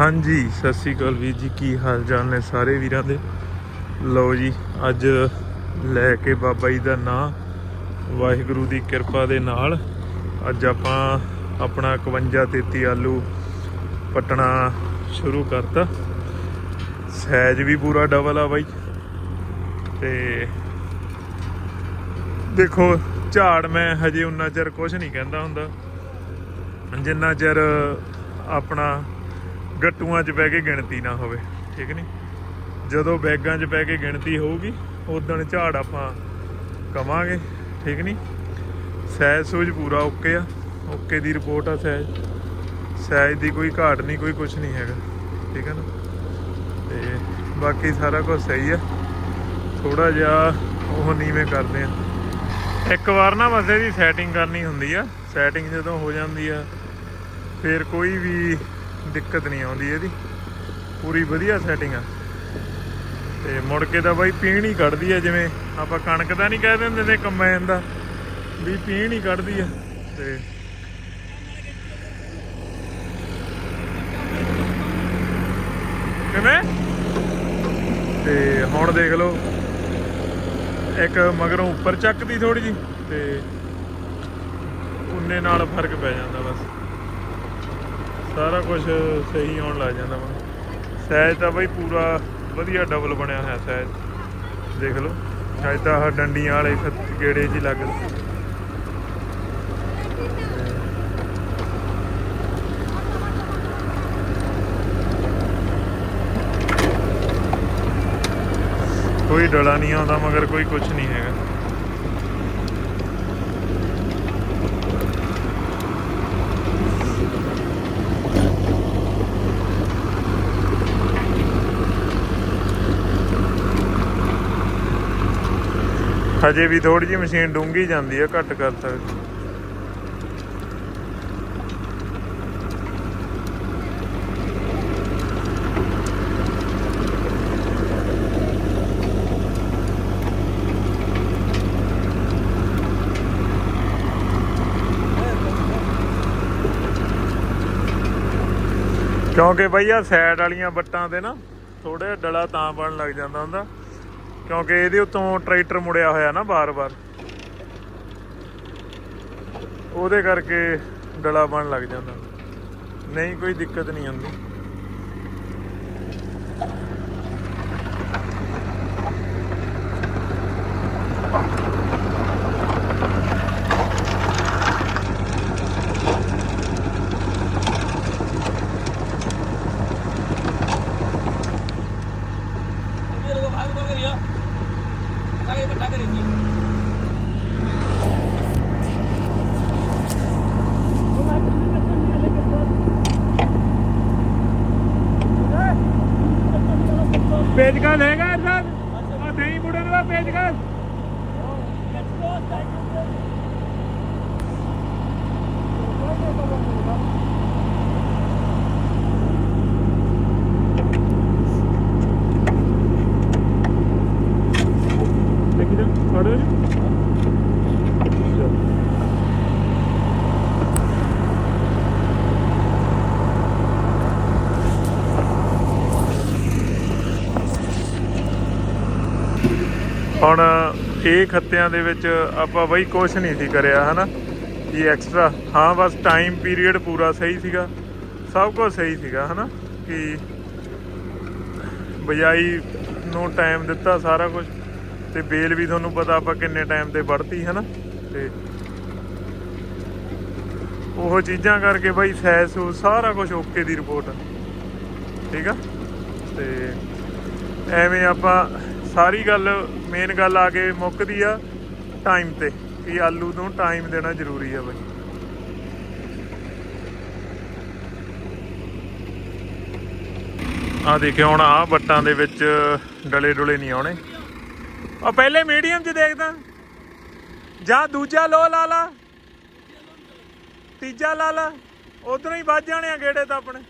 ਹਾਂਜੀ, ਸਤਿ ਸ੍ਰੀ ਅਕਾਲ ਵੀਰ ਜੀ, ਕੀ ਹਾਲ ਚਾਲ ਨੇ ਸਾਰੇ ਵੀਰਾਂ ਦੇ? ਲਓ ਜੀ, ਅੱਜ ਲੈ ਕੇ ਬਾਬਾ ਜੀ ਦਾ ਨਾਂ, ਵਾਹਿਗੁਰੂ ਦੀ ਕਿਰਪਾ ਦੇ ਨਾਲ ਅੱਜ ਆਪਾਂ ਆਪਣਾ 51 33 ਆਲੂ ਪਟਣਾ ਸ਼ੁਰੂ ਕਰਤਾ। ਸਾਈਜ਼ ਵੀ ਪੂਰਾ ਡਬਲ ਆ ਬਾਈ। ਤੇ ਦੇਖੋ, ਝਾੜ ਮੈਂ ਹਜੇ ਉਨਾ ਚਿਰ ਕੁਝ ਨਹੀਂ ਕਹਿੰਦਾ ਹੁੰਦਾ। ਜਿੰਨਾ ਚਿਰ ਆਪਣਾ ਗੱਟੂਆਂ 'ਚ ਬਹਿ ਕੇ ਗਿਣਤੀ ਨਾ ਹੋਵੇ, ਠੀਕ ਨਹੀਂ ਜਦੋਂ ਬੈਗਾਂ 'ਚ ਬਹਿ ਕੇ ਗਿਣਤੀ ਹੋਊਗੀ ਉਦੋਂ ਝਾੜ ਆਪਾਂ ਕਵਾਂਗੇ, ਠੀਕ ਨਹੀਂ ਸਹਿਜ ਸੂਝ ਪੂਰਾ ਓਕੇ ਆ, ਓਕੇ ਦੀ ਰਿਪੋਰਟ ਆ ਸਹਿਜ। ਸਾਈਜ਼ ਦੀ ਕੋਈ ਘਾਟ ਨਹੀਂ ਕੋਈ ਕੁਝ ਨਹੀਂ ਹੈਗਾ, ਠੀਕ ਹੈ ਨਾ? ਤੇ ਬਾਕੀ ਸਾਰਾ ਕੁਝ ਸਹੀ ਆ। ਥੋੜਾ ਜਿਹਾ ਉਹ ਨੀਵੇਂ ਕਰਦੇ ਆ। ਇੱਕ ਵਾਰ ਨਾ ਬਸ ਇਹਦੀ ਸੈਟਿੰਗ ਕਰਨੀ ਹੁੰਦੀ ਆ। ਸੈਟਿੰਗ ਜਦੋਂ ਹੋ ਜਾਂਦੀ ਆ, ਫਿਰ ਕੋਈ ਵੀ ਦਿੱਕਤ ਨਹੀਂ ਆਉਂਦੀ ਇਹਦੀ। ਪੂਰੀ ਵਧੀਆ ਸੈਟਿੰਗ ਆ। ਤੇ ਮੁੜ ਕੇ ਤਾਂ ਬਾਈ ਪੀਣ ਹੀ ਕੱਢਦੀ ਆ, ਜਿਵੇਂ ਆਪਾਂ ਕਣਕ ਦਾ ਨਹੀਂ ਕਹਿ ਦਿੰਦੇ ਤੇ ਕੰਬਾਈਨ ਦਾ, ਵੀ ਪੀਣ ਹੀ ਕੱਢਦੀ ਆ। ਤੇ ਕਿਵੇਂ? ਤੇ ਹੁਣ ਦੇਖ ਲਓ, ਇੱਕ ਮਗਰੋਂ ਉੱਪਰ ਚੱਕਦੀ ਥੋੜੀ ਜੀ ਤੇ ਉਨੇ ਨਾਲ ਫ਼ਰਕ ਪੈ ਜਾਂਦਾ ਬਸ। ਸਾਰਾ ਕੁਝ ਸਹੀ ਆਉਣ ਲੱਗ ਜਾਂਦਾ ਵਾ। ਸਹਿਜ ਤਾਂ ਬਈ ਪੂਰਾ ਵਧੀਆ ਡਬਲ ਬਣਿਆ ਹੋਇਆ ਸਾਈਜ਼ ਦੇਖ ਲਓ ਅੱਜ ਤਾਂ ਆਹ ਡੰਡੀਆਂ ਵਾਲੇ ਗੇੜੇ ਜੀ ਹੀ ਲੱਗਦੇ ਕੋਈ ਡਲਾ ਨਹੀਂ ਆਉਂਦਾ, ਮਗਰ ਕੋਈ ਕੁਝ ਨਹੀਂ ਹੈਗਾ। ਹਜੇ ਵੀ ਥੋੜੀ ਜਿਹੀ ਮਸ਼ੀਨ ਡੂੰਗੀ ਜਾਂਦੀ ਆ, ਘੱਟ ਕਰ ਸਕਦੇ। ਕਿਉਂਕਿ ਬਈਆ ਆ ਸਾਈਡ ਵਾਲੀਆਂ ਬੱਟਾਂ ਤੇ ਨਾ ਥੋੜੇ ਡਲਾ ਤਾਂ ਬਣ ਲੱਗ ਜਾਂਦਾ ਹੁੰਦਾ। ਕਿਉਂਕਿ ਇਹਦੇ ਉੱਤੋਂ ਟਰੈਕਟਰ ਮੁੜਿਆ ਹੋਇਆ ਨਾ ਬਾਰ-ਬਾਰ ਉਹਦੇ ਕਰਕੇ ਡਲਾ ਬਣ ਲੱਗ ਜਾਂਦਾ। ਨਹੀਂ, ਕੋਈ ਦਿੱਕਤ ਨਹੀਂ ਆਉਂਦੀ। ਹੁਣ ਇਹ ਖੱਤਿਆਂ ਦੇ ਵਿੱਚ ਆਪਾਂ ਬਈ ਕੁਝ ਨਹੀਂ ਸੀ ਕਰਿਆ, ਹਨਾ? ਇਹ ਐਕਸਟਰਾ ਹਾਂ, ਬਸ ਟਾਈਮ ਪੀਰੀਅਡ ਪੂਰਾ ਸਹੀ ਸੀਗਾ। ਸਭ ਕੁਝ ਸਹੀ ਸੀਗਾ, ਹਨਾ? ਕਿ ਬਜਾਈ ਨੂੰ ਟਾਈਮ ਦਿੱਤਾ ਸਾਰਾ ਕੁਝ ਤੇ ਬੇਲ ਵੀ ਤੁਹਾਨੂੰ ਪਤਾ ਆਪਾਂ ਕਿੰਨੇ ਟਾਈਮ ਤੇ ਵੜਤੀ ਹਨਾ? ਤੇ ਉਹ ਚੀਜ਼ਾਂ ਕਰਕੇ ਬਈ ਸੈਸ ਸਾਰਾ ਕੁਝ ਓਕੇ ਦੀ ਰਿਪੋਰਟ ਠੀਕ ਆ? ਤੇ ਐਵੇਂ ਆਪਾਂ ਸਾਰੀ ਗੱਲ ਮੇਨ ਗੱਲ ਆ ਕੇ ਮੁੱਕਦੀ ਆ ਟਾਈਮ ਤੇ ਕਿ ਆਲੂ ਨੂੰ ਟਾਈਮ ਦੇਣਾ ਜ਼ਰੂਰੀ ਆ ਬਈ। ਆ ਦੇਖਿਓ ਹੁਣ ਆ ਬੱਟਾਂ ਦੇ ਵਿੱਚ ਡਲੇ ਡੁਲੇ ਨਹੀਂ ਆਉਣੇ। ਆ ਪਹਿਲੇ ਮੀਡੀਅਮ 'ਚ ਦੇਖਦਾ। ਜਾਂ ਦੂਜਾ ਲੋ ਲਾ ਲਾ। ਤੀਜਾ ਲਾ ਲਾ। ਉਧਰੋਂ ਹੀ ਵੱਜ ਜਾਣੇ ਆ ਗੇੜੇ ਤਾਂ ਆਪਣੇ।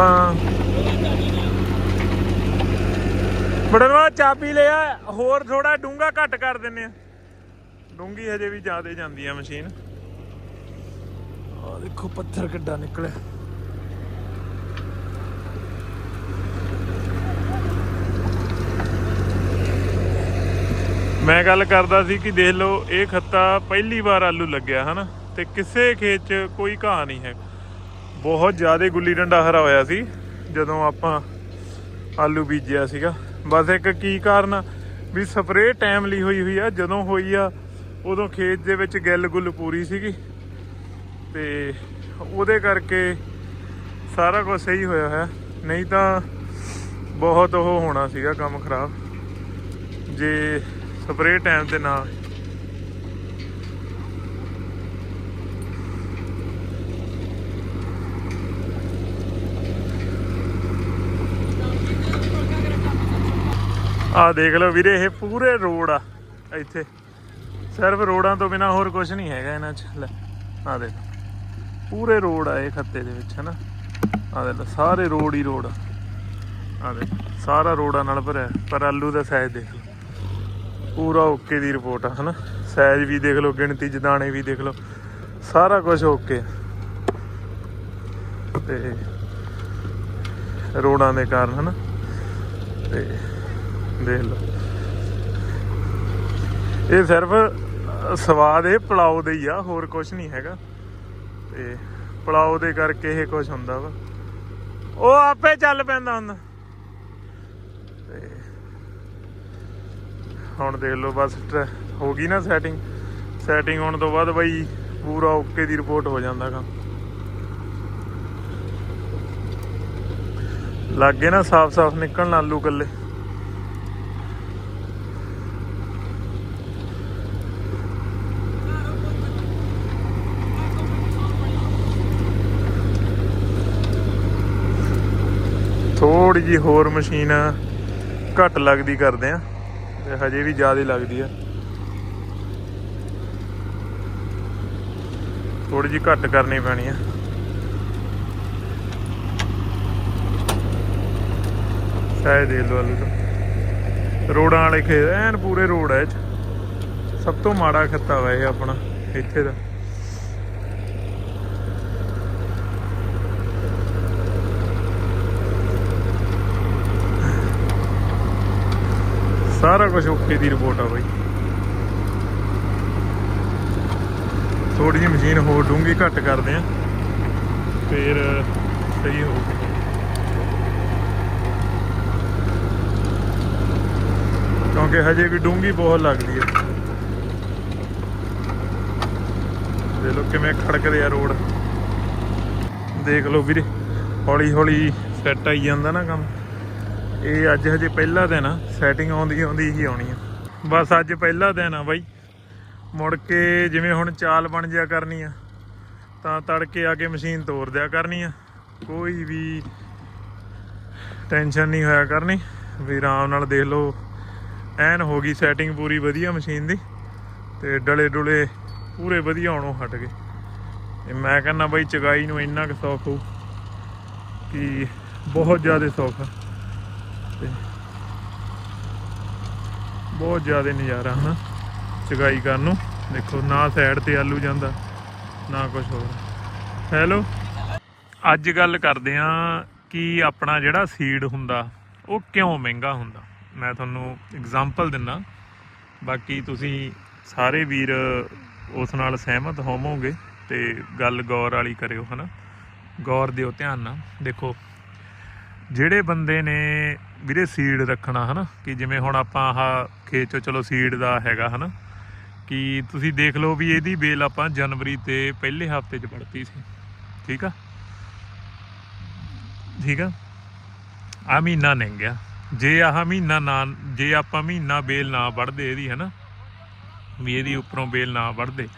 ਹਾਂ। ਬੜਨਵਾ ਚਾਬੀ ਲਿਆ, ਹੋਰ ਥੋੜਾ ਡੂੰਗਾ ਘੱਟ ਕਰ ਦਿੰਨੇ ਆ ਡੂੰਗੀ ਹਜੇ ਵੀ ਜ਼ਿਆਦੇ ਜਾਂਦੀ ਆ ਮਸ਼ੀਨ। ਆ ਦੇਖੋ ਪੱਥਰ ਕਿੱਡਾ ਨਿਕਲਿਆ। ਮੈਂ ਗੱਲ ਕਰਦਾ ਸੀ ਕਿ ਦੇਖ ਲਓ, ਇਹ ਖੱਤਾ ਪਹਿਲੀ ਵਾਰ ਆਲੂ ਲੱਗਿਆ, ਹਨਾ? ਤੇ ਕਿਸੇ ਖੇਤ 'ਚ ਕੋਈ ਘਾਹ ਨਹੀਂ ਹੈ ਬਹੁਤ ਜ਼ਿਆਦਾ ਗੁੱਲੀ ਡੰਡਾ ਹਰਾ ਹੋਇਆ ਸੀ, ਜਦੋਂ ਆਪਾਂ ਆਲੂ ਬੀਜਿਆ ਸੀਗਾ। ਬਸ ਇੱਕ ਕੀ ਕਾਰਨ ਆ? ਵੀ ਸਪਰੇਅ ਟਾਈਮ ਲਈ ਹੋਈ ਹੋਈ ਆ, ਜਦੋਂ ਹੋਈ ਆ, ਉਦੋਂ ਖੇਤ ਦੇ ਵਿੱਚ ਗਿੱਲ ਗੁੱਲ ਪੂਰੀ ਸੀਗੀ। ਤੇ ਉਹਦੇ ਕਰਕੇ ਸਾਰਾ ਕੁਝ ਸਹੀ ਹੋਇਆ ਹੈ। ਨਹੀਂ ਤਾਂ ਬਹੁਤ ਉਹ ਹੋਣਾ ਸੀਗਾ, ਕੰਮ ਖਰਾਬ। ਜੇ ਸਪਰੇਅ ਟਾਈਮ ਤੇ ਨਾ ਆ ਦੇਖ ਲਓ ਵੀਰੇ, ਇਹ ਪੂਰੇ ਰੋਡ ਆ ਇੱਥੇ। ਸਿਰਫ ਰੋਡਾਂ ਤੋਂ ਬਿਨਾ ਹੋਰ ਕੁਝ ਨਹੀਂ ਹੈਗਾ ਇਹਨਾਂ 'ਚ। ਲੈ ਆ ਦੇਖ। ਪੂਰੇ ਰੋਡ ਆ ਇਹ ਖੱਤੇ ਦੇ ਵਿੱਚ, ਹਨਾ? ਆ ਦੇਖ ਸਾਰੇ ਰੋਡ ਹੀ ਰੋਡ ਆ। ਦੇਖ, ਸਾਰਾ ਰੋਡਾਂ ਨਾਲ ਭਰਿਆ ਪਰ ਆਲੂ ਦਾ ਸਾਈਜ਼ ਦੇਖ ਲਓ। ਪੂਰਾ ਓਕੇ ਦੀ ਰਿਪੋਰਟ ਆ, ਹਨਾ? ਸਾਈਜ਼ ਵੀ ਦੇਖ ਲਓ, ਗਿਣਤੀ, ਜਦਾਣੇ ਵੀ ਦੇਖ ਲਓ। ਸਾਰਾ ਕੁਝ ਓਕੇ ਤੇ ਰੋਡਾਂ ਦੇ ਕਾਰਨ, ਹਨਾ? ਤੇ ਦੇਖ ਲਓ। ਇਹ ਸਿਰਫ ਸਵਾਦ ਇਹ ਪਲਾਓ ਦੇ ਹੀ ਆ, ਹੋਰ ਕੁਝ ਨਹੀਂ ਹੈਗਾ। ਤੇ ਪਲਾਓ ਦੇ ਕਰਕੇ ਇਹ ਕੁਝ ਹੁੰਦਾ ਵਾ। ਉਹ ਆਪੇ ਚੱਲ ਪੈਂਦਾ ਹੁੰਦਾ। ਤੇ ਹੁਣ ਦੇਖ ਲਓ, ਬਸ ਹੋ ਗਈ ਨਾ ਸੈਟਿੰਗ ਸੈਟਿੰਗ ਹੋਣ ਤੋਂ ਬਾਅਦ ਬਈ ਪੂਰਾ ਓਕੇ ਦੀ ਰਿਪੋਰਟ ਹੋ ਜਾਂਦਾ ਕੰਮ। ਲੱਗੇ ਨਾ ਸਾਫ਼-ਸਾਫ਼ ਨਿਕਲਣ ਆਲੂ ਕੱਲੇ। ਥੋੜੀ ਜੀ ਹੋਰ ਮਸ਼ੀਨ ਘੱਟ ਲੱਗਦੀ ਕਰਦੇ ਆ ਤੇ ਹਜੇ ਵੀ ਜ਼ਿਆਦਾ ਲੱਗਦੀ ਆ। ਥੋੜੀ ਜੀ ਘੱਟ ਕਰਨੀ ਪੈਣੀ ਆ। ਸ਼ਾਇਦ ਦੇ ਲੋ ਆਲੂ ਰੋਡਾਂ ਵਾਲੇ ਖੇਤ, ਐਨ ਪੂਰੇ ਰੋਡ ਐ 'ਚ। ਸਭ ਤੋਂ ਮਾੜਾ ਖੱਤਾ ਵਾ ਇਹ ਆਪਣਾ, ਇੱਥੇ ਦਾ। ਸਾਰਾ ਕੁਝ ਓਕੇ ਦੀ ਰਿਪੋਰਟ ਆ ਬਾਈ। ਥੋੜੀ ਜਿਹੀ ਮਸ਼ੀਨ ਹੋਰ ਡੂੰਗੀ ਘੱਟ ਕਰਦੇ ਆ। ਫਿਰ, ਸਹੀ ਹੋਊਗੀ ਕਿਉਂਕਿ ਹਜੇ ਵੀ ਡੂੰਗੀ ਬਹੁਤ ਲੱਗਦੀ ਹੈ ਦੇਖ ਲਓ ਕਿਵੇਂ ਖੜਕਦੇ ਆ ਰੋਡ। ਦੇਖ ਲਓ ਵੀਰੇ ਹੌਲੀ ਹੌਲੀ ਸੈੱਟ ਆਈ ਜਾਂਦਾ ਨਾ ਕੰਮ। ਇਹ ਅੱਜ ਹਜੇ ਪਹਿਲਾ ਦਿਨ ਆ ਸੈਟਿੰਗ ਆਉਂਦੀ ਆਉਂਦੀ ਹੀ ਆਉਣੀ ਆ। ਬਸ ਅੱਜ ਪਹਿਲਾ ਦਿਨ ਆ ਬਾਈ। ਮੁੜ ਕੇ ਜਿਵੇਂ ਹੁਣ ਚਾਲ ਬਣ ਜਿਆ ਕਰਨੀ ਆ, ਤਾਂ ਤੜਕੇ ਆ ਕੇ ਮਸ਼ੀਨ ਤੋੜ ਦਿਆ ਕਰਨੀ ਆ। ਕੋਈ ਵੀ ਟੈਨਸ਼ਨ ਨਹੀਂ ਹੋਇਆ ਕਰਨੀ। ਵੀ ਆਰਾਮ ਨਾਲ ਦੇਖ ਲਓ, ਐਨ ਹੋ ਗਈ ਸੈਟਿੰਗ ਪੂਰੀ ਵਧੀਆ ਮਸ਼ੀਨ ਦੀ, ਤੇ ਡਲੇ ਡੁਲੇ ਪੂਰੇ ਵਧੀਆ ਆਉਣੋਂ ਹਟ ਗਏ। ਤੇ ਮੈਂ ਕਹਿੰਦਾ ਬਾਈ, ਚਗਾਈ ਨੂੰ ਇੰਨਾ ਕੁ ਸੌਖ ਹੋ ਕਿ ਬਹੁਤ ਜ਼ਿਆਦਾ ਸੌਖ ਆ ਤੇ ਬਹੁਤ ਜ਼ਿਆਦਾ ਨਜ਼ਾਰਾ ਹਨਾ, ਚਗਾਈ ਕਰਨ ਨੂੰ। ਦੇਖੋ, ਨਾ ਸਾਈਡ ਤੇ ਆਲੂ ਜਾਂਦਾ, ਨਾ ਕੁਝ ਹੋਰ। ਹੈਲੋ ਅੱਜ ਗੱਲ ਕਰਦੇ ਆ ਕਿ ਆਪਣਾ ਜਿਹੜਾ ਸੀਡ ਹੁੰਦਾ, ਉਹ ਕਿਉਂ ਮਹਿੰਗਾ ਹੁੰਦਾ। ਮੈਂ ਤੁਹਾਨੂੰ ਐਗਜ਼ਾਮਪਲ ਦਿੰਨਾ ਬਾਕੀ ਤੁਸੀਂ ਸਾਰੇ ਵੀਰ ਉਸ ਨਾਲ ਸਹਿਮਤ ਹੋਵੋਗੇ ਤੇ ਗੱਲ ਗੌਰ ਵਾਲੀ ਕਰਿਓ ਹਨਾ। ਗੌਰ ਦਿਓ ਧਿਆਨ ਨਾਲ। ਦੇਖੋ, ਜਿਹੜੇ ਬੰਦੇ ਨੇ ਵੀਰੇ ਸੀਡ ਰੱਖਣਾ ਹਨਾ, ਕਿ ਜਿਵੇਂ ਹੁਣ ਆਪਾਂ ਆਹ ਖੇਤ ਚੋਂ ਚਲੋ ਸੀਡ ਦਾ ਹੈਗਾ ਹਨਾ, ਕਿ ਤੁਸੀਂ ਦੇਖ ਲਓ ਵੀ ਇਹਦੀ ਬੇਲ ਆਪਾਂ ਜਨਵਰੀ ਤੇ ਪਹਿਲੇ ਹਫ਼ਤੇ 'ਚ ਵੜਤੀ ਸੀ, ਠੀਕ ਆ? ਠੀਕ ਆ? ਆ ਮਹੀਨਾ ਨਹੀਂ ਗਿਆ। ਜੇ ਆਹ ਮਹੀਨਾ ਨਾ, ਜੇ ਆਪਾਂ ਮਹੀਨਾ ਬੇਲ ਨਾ ਵੜਦੇ ਇਹਦੀ ਹਨਾ, ਵੀ ਇਹਦੀ ਉੱਪਰੋਂ ਬੇਲ ਨਾ ਵੜਦੇ,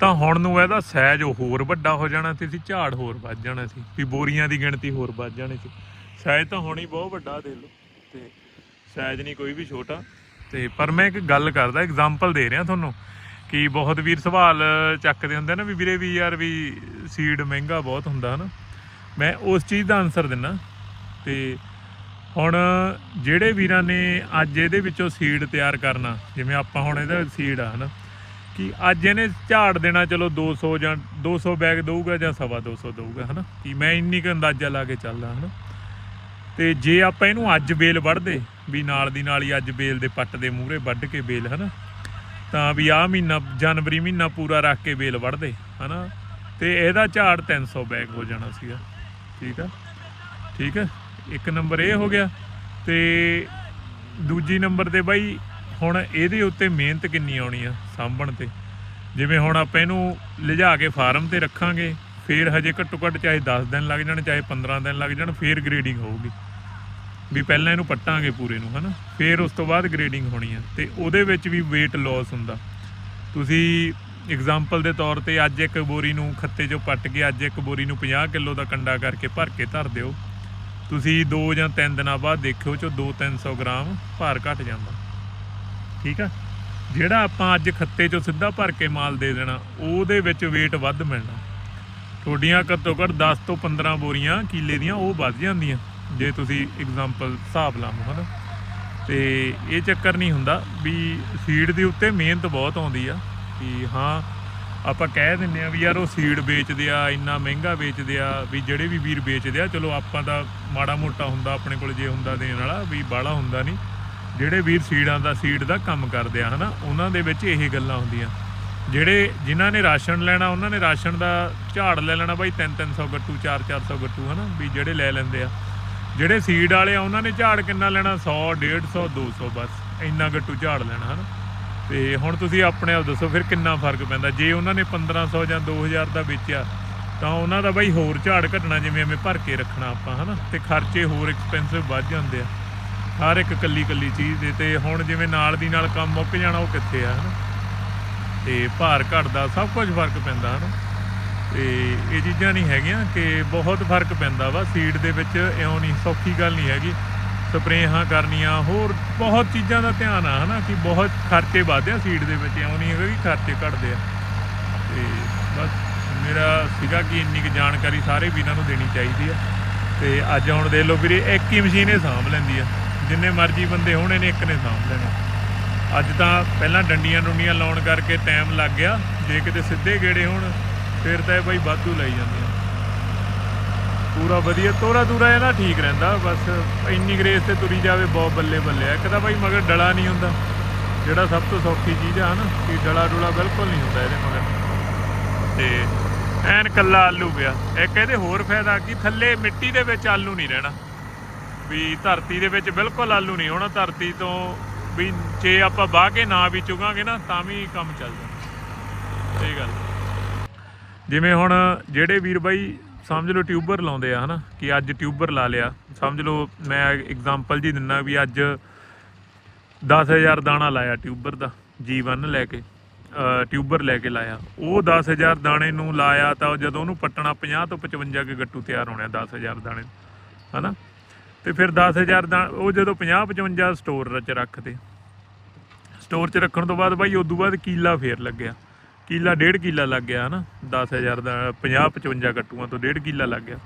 ਤਾਂ ਹੁਣ ਨੂੰ ਇਹਦਾ ਸਾਈਜ਼ ਹੋਰ ਵੱਡਾ ਹੋ ਜਾਣਾ ਤੇ ਸੀ ਝਾੜ ਹੋਰ ਵੱਧ ਜਾਣਾ ਸੀ, ਵੀ ਬੋਰੀਆਂ ਦੀ ਗਿਣਤੀ ਹੋਰ ਵੱਧ ਜਾਣੀ ਸੀ। ਸਾਈਜ਼ ਤਾਂ ਹੁਣ ਹੀ ਬਹੁਤ ਵੱਡਾ ਦੇ ਲਓ, ਤੇ ਸਾਈਜ਼ ਨਹੀਂ ਕੋਈ ਵੀ ਛੋਟਾ। ਤੇ ਪਰ ਮੈਂ ਇੱਕ ਗੱਲ ਕਰਦਾ ਐਗਜ਼ਾਮਪਲ ਦੇ ਰਿਹਾ ਤੁਹਾਨੂੰ ਕਿ ਬਹੁਤ ਵੀਰ ਸਵਾਲ ਚੱਕਦੇ ਹੁੰਦੇ ਨਾ ਵੀ ਵੀਰੇ ਵੀ ਯਾਰ ਵੀ ਸੀਡ ਮਹਿੰਗਾ ਬਹੁਤ ਹੁੰਦਾ ਹਨਾ। ਮੈਂ ਉਸ ਚੀਜ਼ ਦਾ ਆਨਸਰ ਦਿੰਨਾ ਤੇ ਹੁਣ ਜਿਹੜੇ ਵੀਰਾਂ ਨੇ ਅੱਜ ਇਹਦੇ ਵਿੱਚੋਂ ਸੀਡ ਤਿਆਰ ਕਰਨਾ, ਜਿਵੇਂ ਆਪਾਂ ਹੁਣ ਇਹਦਾ ਸੀਡ ਆ ਹਨਾ, ਕਿ ਅੱਜ ਇਹਨੇ ਝਾੜ ਦੇਣਾ ਚਲੋ 200 ਜਾਂ 200 ਬੈਗ ਦਊਗਾ ਜਾਂ ਸਵਾ 200 ਦਊਗਾ ਹਨਾ, ਕਿ ਮੈਂ ਇੰਨੀ ਕੁ ਅੰਦਾਜ਼ਾ ਲਾ ਕੇ ਚੱਲਦਾ ਹਨਾ। ਤੇ ਜੇ ਆਪਾਂ ਇਹਨੂੰ ਅੱਜ ਬੇਲ ਵੱਢਦੇ, ਵੀ ਨਾਲ ਦੀ ਨਾਲ ਹੀ ਅੱਜ ਬੇਲ ਦੇ ਪੱਟ ਦੇ ਮੂਹਰੇ ਵੱਢ ਕੇ ਬੇਲ, ਹਨਾ? ਤਾਂ ਵੀ ਆਹ ਮਹੀਨਾ, ਜਨਵਰੀ ਮਹੀਨਾ ਪੂਰਾ ਰੱਖ ਕੇ ਬੇਲ ਵੱਢਦੇ, ਹਨਾ? ਤੇ ਇਹਦਾ ਝਾੜ 300 ਬੈਗ ਹੋ ਜਾਣਾ ਸੀਗਾ, ਠੀਕ ਆ? ਠੀਕ ਹੈ ਇੱਕ ਨੰਬਰ ਇਹ ਹੋ ਗਿਆ, ਤੇ ਦੂਜੀ ਨੰਬਰ ਤੇ ਬਾਈ, ਹੁਣ ਇਹਦੇ ਉੱਤੇ ਮਿਹਨਤ ਕਿੰਨੀ ਆਉਣੀ ਆ ਸਾਂਭਣ ਤੇ? ਜਿਵੇਂ ਹੁਣ ਆਪਾਂ ਇਹਨੂੰ ਲਿਜਾ ਕੇ ਫਾਰਮ ਤੇ ਰੱਖਾਂਗੇ ਫੇਰ ਹਜੇ ਘੱਟੋ ਘੱਟ ਚਾਹੇ 10 ਦਿਨ ਲੱਗ ਜਾਣ, ਚਾਹੇ 15 ਦਿਨ ਲੱਗ ਜਾਣ, ਫੇਰ ਗ੍ਰੇਡਿੰਗ ਹੋਊਗੀ। ਵੀ ਪਹਿਲਾਂ ਇਹਨੂੰ ਪੱਟਾਂਗੇ ਪੂਰੇ ਨੂੰ, ਹਨਾ? ਫੇਰ ਉਸ ਤੋਂ ਬਾਅਦ ਗ੍ਰੇਡਿੰਗ ਹੋਣੀ ਹੈ ਤੇ ਉਹਦੇ ਵਿੱਚ ਵੀ weight loss ਹੁੰਦਾ। ਤੁਸੀਂ ਐਗਜ਼ਾਮਪਲ ਦੇ ਤੌਰ ਤੇ ਅੱਜ ਇੱਕ ਬੋਰੀ ਨੂੰ ਖੱਤੇ 'ਚੋਂ ਪੱਟ ਕੇ, ਅੱਜ ਇੱਕ ਬੋਰੀ ਨੂੰ 50 ਕਿਲੋ ਦਾ ਕੰਡਾ ਕਰਕੇ ਭਰ ਕੇ ਧਰ ਦਿਓ। ਤੁਸੀਂ 2 ਜਾਂ 3 ਦਿਨਾਂ ਬਾਅਦ ਦੇਖਿਓ ਚੋ 2-300 ਗ੍ਰਾਮ ਭਾਰ ਘਟ ਜਾਂਦਾ। ਠੀਕ ਆ? ਜਿਹੜਾ ਆਪਾਂ ਅੱਜ ਖੱਤੇ 'ਚੋਂ ਸਿੱਧਾ ਭਰ ਕੇ ਮਾਲ ਦੇ ਦੇਣਾ, ਉਹਦੇ ਵਿੱਚ weight ਵੱਧ ਮਿਲਣਾ। ਤੁਹਾਡੀਆਂ ਘੱਟੋ ਘੱਟ 10 ਤੋਂ 15 ਬੋਰੀਆਂ ਕਿੱਲੇ ਦੀਆਂ ਉਹ ਵੱਧ ਜਾਂਦੀਆਂ, ਜੇ ਤੁਸੀਂ ਐਗਜ਼ਾਮਪਲ ਹਿਸਾਬ ਲਾਵੋ ਹਨਾ? ਤੇ ਇਹ ਚੱਕਰ ਨਹੀਂ ਹੁੰਦਾ ਵੀ ਸੀਡ ਦੇ ਉੱਤੇ ਮਿਹਨਤ ਬਹੁਤ ਆਉਂਦੀ ਆ ਕਿ ਹਾਂ, ਆਪਾਂ ਕਹਿ ਦਿੰਨੇ ਆ ਵੀ ਯਾਰ ਉਹ ਸੀਡ ਵੇਚਦੇ ਆ, ਇੰਨਾ ਮਹਿੰਗਾ ਵੇਚਦੇ ਆ, ਵੀ ਜਿਹੜੇ ਵੀ ਵੀਰ ਵੇਚਦੇ ਆ, ਚਲੋ ਆਪਾਂ ਤਾਂ ਮਾੜਾ ਮੋਟਾ ਹੁੰਦਾ ਆਪਣੇ ਕੋਲ ਜੇ ਹੁੰਦਾ ਦੇਣ ਵਾਲਾ, ਵੀ ਬਾਹਲਾ ਹੁੰਦਾ ਨਹੀਂ। ਜਿਹੜੇ ਵੀਰ ਸੀਡਾਂ ਦਾ ਸੀਡ ਦਾ ਕੰਮ ਕਰਦੇ ਆ, ਹਨਾ? ਉਹਨਾਂ ਦੇ ਵਿੱਚ ਇਹ ਗੱਲਾਂ ਹੁੰਦੀਆਂ। ਜਿਹੜੇ ਜਿਨ੍ਹਾਂ ਨੇ ਰਾਸ਼ਨ ਲੈਣਾ, ਉਹਨਾਂ ਨੇ ਰਾਸ਼ਨ ਦਾ ਝਾੜ ਲੈ ਲੈਣਾ ਬਾਈ 3-300 ਗੱਟੂ 4-400 ਗੱਟੂ, ਹਨਾ, ਵੀ ਜਿਹੜੇ ਲੈ ਲੈਂਦੇ ਆ। ਜਿਹੜੇ ਸੀਡ ਵਾਲੇ ਆ, ਉਹਨਾਂ ਨੇ ਝਾੜ ਕਿੰਨਾ ਲੈਣਾ? 100 150 200 ਬਸ, ਇੰਨਾ ਗੱਟੂ ਝਾੜ ਲੈਣਾ, ਹਨਾ। ਤੇ ਹੁਣ ਤੁਸੀਂ ਆਪਣੇ ਆਪ ਦੱਸੋ ਫਿਰ ਕਿੰਨਾ ਫ਼ਰਕ ਪੈਂਦਾ? ਜੇ ਉਹਨਾਂ ਨੇ 1500 ਜਾਂ 2000 ਦਾ ਵੇਚਿਆ, ਤਾਂ ਉਹਨਾਂ ਦਾ ਬਾਈ ਹੋਰ ਝਾੜ ਘਟਣਾ, ਜਿਵੇਂ ਐਵੇਂ ਭਰ ਕੇ ਰੱਖਣਾ ਆਪਾਂ, ਹਨਾ। ਤੇ ਖਰਚੇ ਹੋਰ ਐਕਸਪੈਂਸਿਵ ਵੱਧ ਜਾਂਦੇ ਆ। ਹਰ ਇੱਕ ਕੱਲੀ ਕੱਲੀ ਚੀਜ਼ ਦੇ ਤੇ ਹੁਣ ਜਿਵੇਂ ਨਾਲ ਦੀ ਨਾਲ ਕੰਮ ਮੁੱਕ ਜਾਣਾ, ਉਹ ਕਿੱਥੇ ਆ, ਹਨਾ। ਤੇ ਭਾਰ ਘਟਦਾ ਸਭ ਕੁਝ ਫ਼ਰਕ ਪੈਂਦਾ, ਹਨਾ? ਤੇ ਇਹ ਚੀਜ਼ਾਂ ਨਹੀਂ ਹੈਗੀਆਂ ਕਿ ਬਹੁਤ ਫ਼ਰਕ ਪੈਂਦਾ ਵਾ। ਸੀਡ ਦੇ ਵਿੱਚ ਇਉਂ ਨਹੀਂ, ਸੌਖੀ ਗੱਲ ਨਹੀਂ ਹੈਗੀ। ਸਪਰੇਹਾਂ ਕਰਨੀਆਂ, ਹੋਰ ਬਹੁਤ ਚੀਜ਼ਾਂ ਦਾ ਧਿਆਨ ਆ, ਹਨਾ? ਕਿ ਬਹੁਤ ਖਰਚੇ ਵੱਧਦੇ ਆ ਸੀਡ ਦੇ ਵਿੱਚ, ਇਉਂ ਨਹੀਂ ਹੈਗਾ ਕਿ ਖਰਚੇ ਘਟਦੇ ਆ। ਤੇ ਬਸ ਮੇਰਾ ਸੀਗਾ ਕਿ ਇੰਨੀ ਕੁ ਜਾਣਕਾਰੀ ਸਾਰੇ ਵੀਰਾਂ ਨੂੰ ਦੇਣੀ ਚਾਹੀਦੀ ਆ। ਤੇ ਅੱਜ ਹੁਣ ਦੇਖ ਲਓ ਵੀਰੇ, ਇੱਕ ਹੀ ਮਸ਼ੀਨ ਇਹ ਸਾਂਭ ਲੈਂਦੀ ਆ। ਜਿੰਨੇ ਮਰਜ਼ੀ ਬੰਦੇ ਹੋਣੇ ਨੇ ਇੱਕ ਨੇ ਸਾਂਭ ਲੈਣਾ। ਅੱਜ ਤਾਂ ਪਹਿਲਾਂ ਡੰਡੀਆਂ ਡੁੰਡੀਆਂ ਲਾਉਣ ਕਰਕੇ ਟਾਈਮ ਲੱਗ ਗਿਆ। ਜੇ ਕਿਤੇ ਸਿੱਧੇ ਗੇੜੇ ਹੋਣ, ਫਿਰ ਤਾਂ ਇਹ ਬਾਈ ਵਾਧੂ ਲਈ ਜਾਂਦੇ ਆ। ਪੂਰਾ ਵਧੀਆ, ਤੋਰਾ ਦੂਰਾ ਇਹ ਨਾ ਠੀਕ ਰਹਿੰਦਾ, ਬਸ ਇੰਨੀ ਗਰੇਸ ਤੇ ਤੁਰੀ ਜਾਵੇ, ਬਹੁਤ ਬੱਲੇ ਬੱਲੇ ਇੱਕ ਤਾਂ ਬਾਈ ਮਗਰ ਡਲਾ ਨਹੀਂ ਹੁੰਦਾ, ਜਿਹੜਾ ਸਭ ਤੋਂ ਸੌਖੀ ਚੀਜ਼ ਆ ਹਨਾ ਕਿ ਡਲਾ ਡੁਲਾ ਬਿਲਕੁਲ ਨਹੀਂ ਹੁੰਦਾ ਇਹਦੇ ਮਗਰ। ਤੇ ਐਨ ਕੱਲਾ ਆਲੂ ਪਿਆ। ਇੱਕ ਇਹਦੇ ਹੋਰ ਫਾਇਦਾ ਕਿ ਥੱਲੇ ਮਿੱਟੀ ਦੇ ਵਿੱਚ ਆਲੂ ਨਹੀਂ ਰਹਿਣਾ। ਵੀ ਧਰਤੀ ਦੇ ਵਿੱਚ ਬਿਲਕੁਲ ਆਲੂ ਨਹੀਂ ਹੋਣਾ, ਧਰਤੀ ਤੋਂ ਵੀ ਜੇ ਆਪਾਂ ਵਾਹ ਕੇ ਨਾ ਵੀ ਚੁਗਾਂਗੇ ਨਾ, ਤਾਂ ਵੀ ਕੰਮ ਚੱਲ ਜਾਂਦਾ ਇਹ ਗੱਲ। ਜਿਵੇਂ ਹੁਣ ਜਿਹੜੇ ਵੀਰ ਬਾਈ, ਸਮਝ ਲਓ ਟਿਊਬਰ ਲਾਉਂਦੇ ਆ, ਹਨਾ, ਕਿ ਅੱਜ ਟਿਊਬਰ ਲਾ ਲਿਆ। ਸਮਝ ਲਓ ਮੈਂ ਐਗਜ਼ਾਮਪਲ ਜੀ ਦਿੰਨਾ ਵੀ ਅੱਜ 10000 ਦਾਣਾ ਲਾਇਆ ਟਿਊਬਰ ਦਾ G1 ਲੈ ਕੇ ਟਿਊਬਰ ਲੈ ਕੇ ਲਾਇਆ। ਉਹ 10000 ਦਾਣੇ ਨੂੰ ਲਾਇਆ ਤਾਂ ਜਦੋਂ ਉਹਨੂੰ ਪੱਟਣਾ 50 ਤੋਂ 55 ਕੇ ਗੱਟੂ ਤਿਆਰ ਹੋਣੇ ਆ 10000 ਦਾਣੇ ਹਨਾ? ਤੇ ਫਿਰ 10000 ਦਾ ਉਹ ਜਦੋਂ 50 55 ਸਟੋਰ ਚ ਰੱਖਦੇ ਸਟੋਰ 'ਚ ਰੱਖਣ ਤੋਂ ਬਾਅਦ ਭਾਈ ਉਦੋਂ ਬਾਅਦ ਕੀਲਾ ਫੇਰ ਲੱਗਿਆ। ਕੀਲਾ ਡੇਢ ਕੀਲਾ ਲੱਗ ਗਿਆ ਹਨਾ। 10000 ਦਾ 50 55 ਕੱਟੂਆਂ ਤੋਂ ਡੇਢ ਕੀਲਾ ਲੱਗ ਗਿਆ।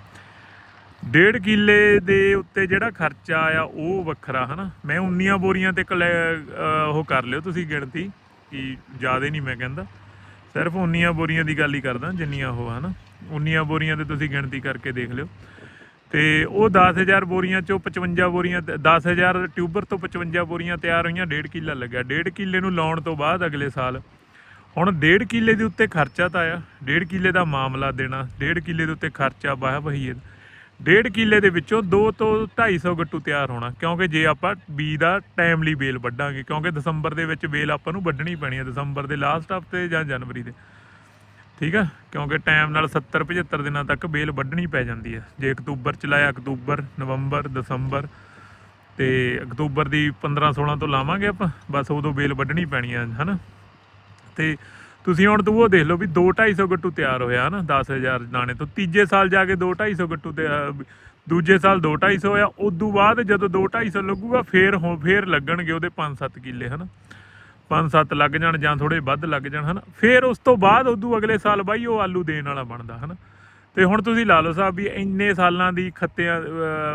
ਡੇਢ ਕਿੱਲੇ ਦੇ ਉੱਤੇ ਜਿਹੜਾ ਖਰਚਾ ਆ ਉਹ ਵੱਖਰਾ ਹਨਾ। ਮੈਂ 19 ਬੋਰੀਆਂ ਤੇ ਕਲੈ- ਉਹ ਕਰ ਲਿਓ ਤੁਸੀਂ ਗਿਣਤੀ, ਕਿ ਜ਼ਿਆਦਾ ਨਹੀਂ ਮੈਂ ਕਹਿੰਦਾ। ਸਿਰਫ 19 ਬੋਰੀਆਂ ਦੀ ਗੱਲ ਹੀ ਕਰਦਾ, ਜਿੰਨੀਆਂ ਉਹ ਹਨਾ। 19 ਬੋਰੀਆਂ ਤੇ ਤੁਸੀਂ ਗਿਣਤੀ ਕਰਕੇ ਦੇਖ ਲਿਓ। ਤੇ ਉਹ 10000 ਬੋਰੀਆਂ ਚੋਂ 55 ਬੋਰੀਆਂ 10000 ਟਿਊਬਰ ਤੋਂ 55 ਬੋਰੀਆਂ ਤਿਆਰ ਹੋਈਆਂ, ਡੇਢ ਕਿੱਲਾ ਲੱਗਿਆ। ਡੇਢ ਕਿੱਲੇ ਨੂੰ ਲਾਉਣ ਤੋਂ ਬਾਅਦ ਅਗਲੇ ਸਾਲ ਹੁਣ ਡੇਢ ਕਿੱਲੇ ਦੇ ਉੱਤੇ ਖਰਚਾ ਤਾਂ ਆਇਆ। ਡੇਢ ਕਿੱਲੇ ਦਾ ਮਾਮਲਾ ਦੇਣਾ, ਡੇਢ ਕਿੱਲੇ ਦੇ ਉੱਤੇ ਖਰਚਾ ਵਾਹ ਵਹੀਏ ਡੇਢ ਕਿੱਲੇ ਦੇ ਵਿੱਚੋਂ 2 ਤੋਂ 250 ਗੱਟੂ ਤਿਆਰ ਹੋਣਾ, ਕਿਉਂਕਿ ਜੇ ਆਪਾਂ ਬੀ ਦਾ ਟਾਈਮਲੀ ਬੇਲ ਵੱਢਾਂਗੇ, ਕਿਉਂਕਿ ਦਸੰਬਰ ਦੇ ਵਿੱਚ ਬੇਲ ਆਪਾਂ ਨੂੰ ਵੱਢਣੀ ਪੈਣੀ ਹੈ, ਦਸੰਬਰ ਦੇ ਲਾਸਟ ਹਫ਼ਤੇ ਜਾਂ ਜਨਵਰੀ ਦੇ। ਠੀਕ ਆ? ਕਿਉਂਕਿ ਟਾਈਮ ਨਾਲ 70 75 ਦਿਨਾਂ ਤੱਕ ਬੇਲ ਵੱਢਣੀ ਪੈ ਜਾਂਦੀ ਹੈ ਜੇ ਅਕਤੂਬਰ ਚ ਲਾਇਆ, ਅਕਤੂਬਰ, ਨਵੰਬਰ, ਦਸੰਬਰ ਤੇ ਅਕਤੂਬਰ ਦੀ 15 16 ਤੋਂ ਲਾਵਾਂਗੇ ਆਪਾਂ, ਬਸ ਉਦੋਂ ਬੇਲ ਵੱਢਣੀ ਪੈਣੀ ਹੈ ਹਨਾ? ਤੇ ਤੁਸੀਂ ਹੁਣ ਤੂੰ ਉਹ ਦੇਖ ਲਓ ਵੀ 2 250 ਗੱਟੂ ਤਿਆਰ ਹੋਇਆ, ਹਨਾ? 10000 ਦਾਣੇ ਤੋਂ। ਤੀਜੇ ਸਾਲ ਜਾ ਕੇ 2 250 ਗੱਟੂ ਤੇ ਦੂਜੇ ਸਾਲ 2 250 ਹੋਇਆ, ਉਦੋਂ ਬਾਅਦ ਜਦੋਂ 2 250 ਲੱਗੂਗਾ, ਫੇਰ ਹੋ, ਫੇਰ ਲੱਗਣਗੇ ਉਹਦੇ 5-7 ਕਿੱਲੇ, ਹਨਾ? 5-7 ਲੱਗ ਜਾਣ ਜਾਂ ਥੋੜੇ ਵੱਧ ਲੱਗ ਜਾਣ, ਹਨਾ? ਫੇਰ ਉਸ ਤੋਂ ਬਾਅਦ ਉਦੋਂ ਅਗਲੇ ਸਾਲ ਬਾਈ ਉਹ ਆਲੂ ਦੇਣ ਵਾਲਾ ਬਣਦਾ, ਹਨਾ? ਤੇ ਹੁਣ ਤੁਸੀਂ ਲਾ ਲਓ ਸਾਹਿਬ ਵੀ ਇੰਨੇ ਸਾਲਾਂ ਦੀ ਖੱਤਿਆਂ